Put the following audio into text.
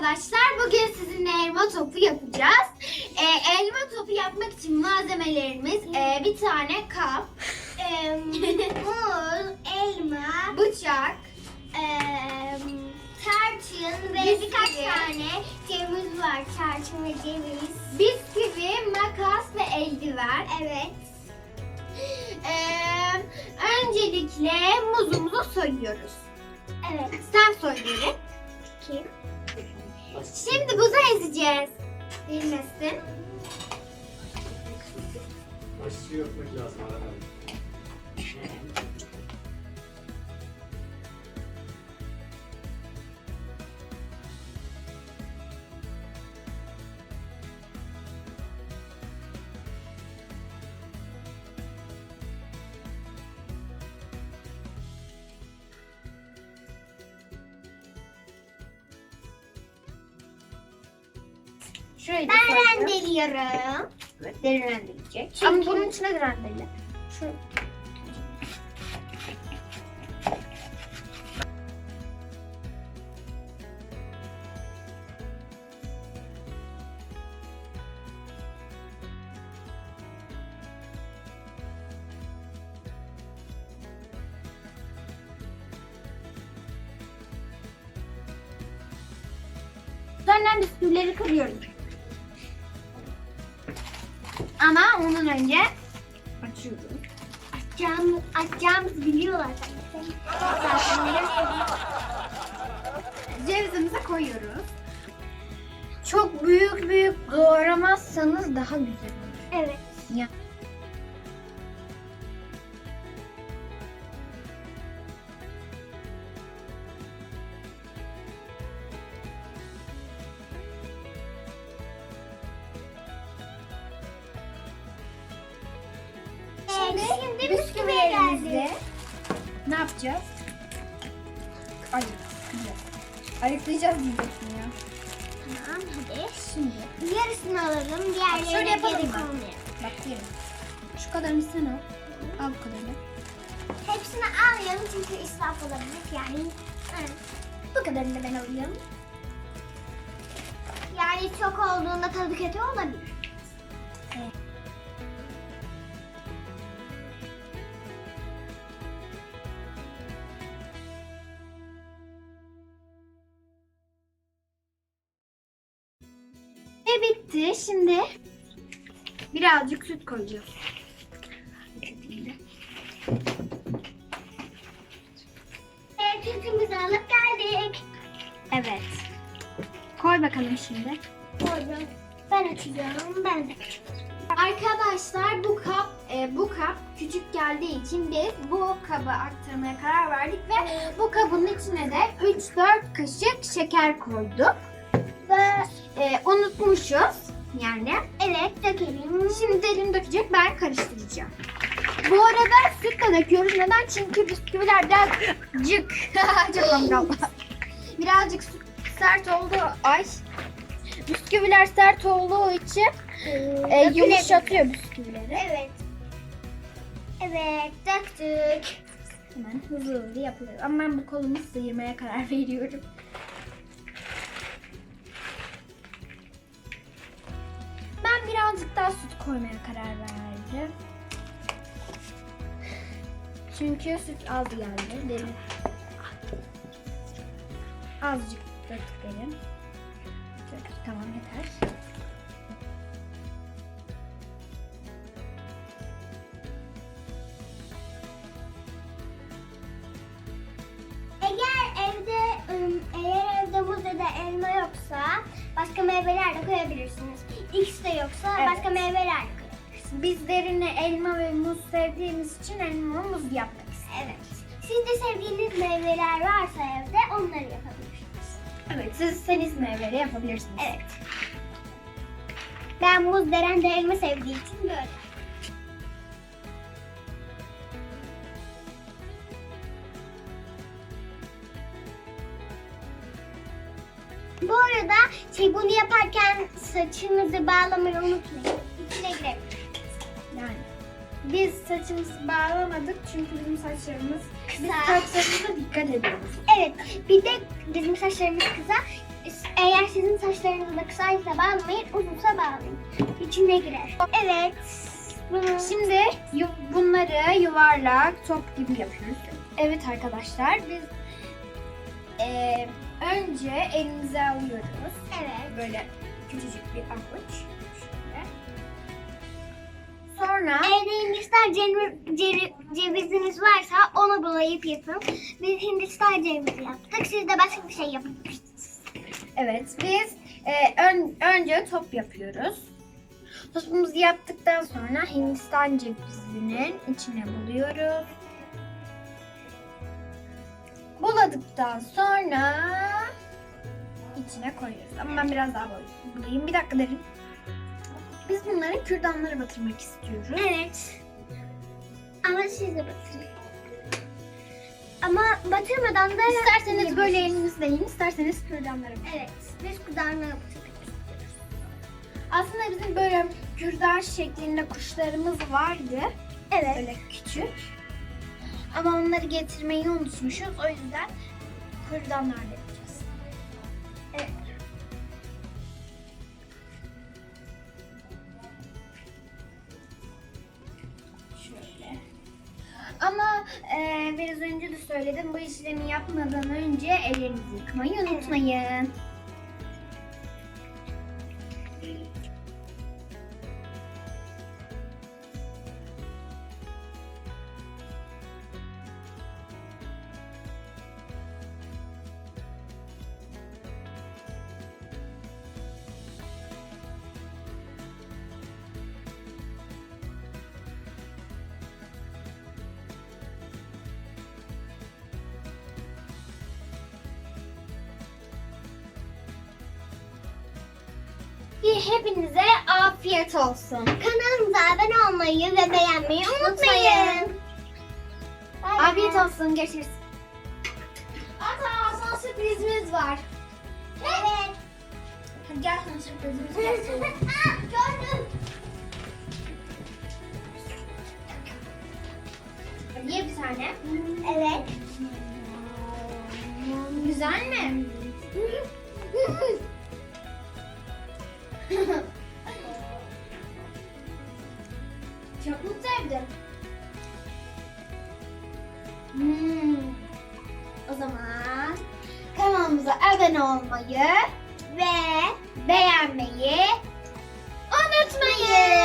arkadaşlar. Bugün sizinle elma topu yapacağız. Ee, elma topu yapmak için malzemelerimiz e, bir tane kap, muz, elma, bıçak, eee, tarçın ve Bisküvi. birkaç tane ceviz var. Tarçın ve ceviz. bisküvi, makas ve eldiven. Evet. Ee, öncelikle muzumuzu soyuyoruz. Evet. Sen soy beni. Kim? Şimdi buzu ezeceğiz. Bilmesin. Aşçı yapmak lazım Şurayı da Ben soyacağız. rendeliyorum. Evet, derin rendeleyecek. Çünkü- Ama bunun içine de rendele. Şu Sonra bisküvileri kırıyorum. Ama ondan önce açıyoruz. Açacağımız, açacağımızı biliyorlar zaten. Zaten koyuyoruz. Çok büyük büyük doğramazsanız daha güzel olur. Evet. Ya. Şimdi, bisküviye geldi. Ne yapacağız? Ay, Ayıklayacağız diyeceksin ya. Tamam hadi. Şimdi. Yarısını alalım. Diğerlerine mı? koymayalım. Bak diyelim. Şu kadarını sen al. Al bu kadarını. Hepsini almayalım çünkü israf olabilir. Yani evet. bu kadarını da ben alıyorum. Yani çok olduğunda tadı kötü olabilir. Ve bitti. Şimdi birazcık süt koyacağız. Evet, sütümüzü alıp geldik. Evet. Koy bakalım şimdi. Koydum. Ben açacağım. Ben de. Arkadaşlar bu kap e, bu kap küçük geldiği için biz bu kabı aktarmaya karar verdik ve bu kabın içine de 3-4 kaşık şeker koyduk. Unutmuşuz yani. evet dökelim. Şimdi derin dökecek ben karıştıracağım. Bu arada süt de döküyoruz. Neden? Çünkü bisküviler birazcık çok amgal. Birazcık süt sert oldu. Ay. Bisküviler sert olduğu için e, yumuşatıyor bisküvileri. Evet. Evet döktük. Hemen hızlı hızlı yapılıyor. Ama ben bu kolumu sıyırmaya karar veriyorum. Koymaya karar verdim. Çünkü süt az geldi. Derin. Azıcık. Döktük, Tamam yeter. Eğer evde eğer evde muz ya da elma yoksa başka meyveler de koyabilirsiniz. X de yoksa Evet. başka meyveler de koyabilirsiniz. Biz derine elma ve muz sevdiğimiz için elma ve muz istedik. Evet. Sizde sevdiğiniz meyveler varsa evde onları yapabilirsiniz. Evet, siz istediğiniz meyveleri yapabilirsiniz. Evet. Ben muz deren de elma sevdiğim için böyle. Bu arada şey bunu yaparken saçınızı bağlamayı unutmayın. İçine girebilir. Yani biz saçımızı bağlamadık çünkü bizim saçlarımız biz Kısa. saçlarımıza dikkat ediyoruz. Evet. Bir de bizim saçlarımız kısa. Eğer sizin saçlarınız da kısaysa bağlamayın, uzunsa bağlayın. İçine girer. Evet. Bunu Şimdi yu- bunları yuvarlak top gibi yapıyoruz. Evet arkadaşlar biz eee, önce elimize alıyoruz. evet. Böyle küçücük bir avuç. Şöyle. Sonra Evde Hindistan ceviz, ceviz- ceviziniz varsa onu bulayıp yapın. Biz Hindistan cevizi yaptık. Siz de başka bir şey yapın. evet biz eee, ön- önce top yapıyoruz. Topumuzu yaptıktan sonra Hindistan cevizinin içine buluyoruz. Buladıktan sonra içine koyuyoruz. Ama ben biraz daha bulayım. Bir dakika derin. Biz bunları kürdanlara batırmak istiyoruz. Evet. Ama siz de batırın. Ama batırmadan da İsterseniz böyle elinizle yiyin, isterseniz kürdanlara batırın. Evet. Biz kudurmaya batırdık. Aslında bizim böyle kürdan şeklinde kuşlarımız vardı. Evet. Böyle küçük. Ama onları getirmeyi unutmuşuz. O yüzden kürdanlarla yapacağız. Evet. Ama e, biraz önce de söyledim bu işlemi yapmadan önce ellerinizi yıkamayı unutmayın. Hepinize afiyet olsun. Kanalımıza abone olmayı ve beğenmeyi unutmayın. Bay. Afiyet olsun. Görüşürüz. Ata sana sürprizimiz var. Evet. Hadi gel sana sürprizimiz var. Gördüm. Çok mu sevdin? Hmm. O zaman kanalımıza abone olmayı ve beğenmeyi unutmayın.